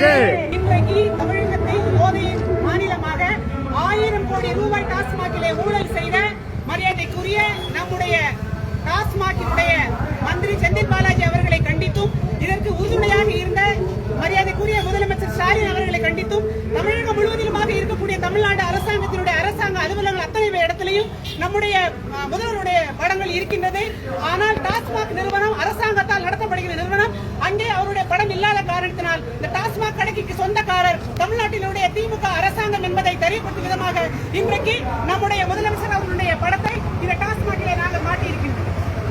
இன்றைக்கு தமிழகத்தை போதை மாநிலமாக ஆயிரம் கோடி ரூபாய் டாஸ்மாகிலே ஊழல் செய்த மரியாதைக்குரிய நம்முடைய டாஸ்மாகினுடைய மந்திரி செந்தில் பாலாஜி அவர்களை கண்டித்தும் இதற்கு உறுதுணையாக இருந்த மரியாதைக்குரிய முதலமைச்சர் ஸ்டாலின் அவர்களை கண்டித்தும் தமிழகம் முழுவதிலுமாக இருக்கக்கூடிய தமிழ்நாடு அரசாங்கத்தினுடைய அரசாங்க அலுவலகங்கள் அத்தனை இடத்திலையும் நம்முடைய முதல்வருடைய படங்கள் இருக்கின்றது. ஆனால் திமுக அரசாங்கம் என்பதை தெரியப்படுத்தும் விதமாக இன்றைக்கு நம்முடைய முதலமைச்சர் அவர்களுடைய படத்தை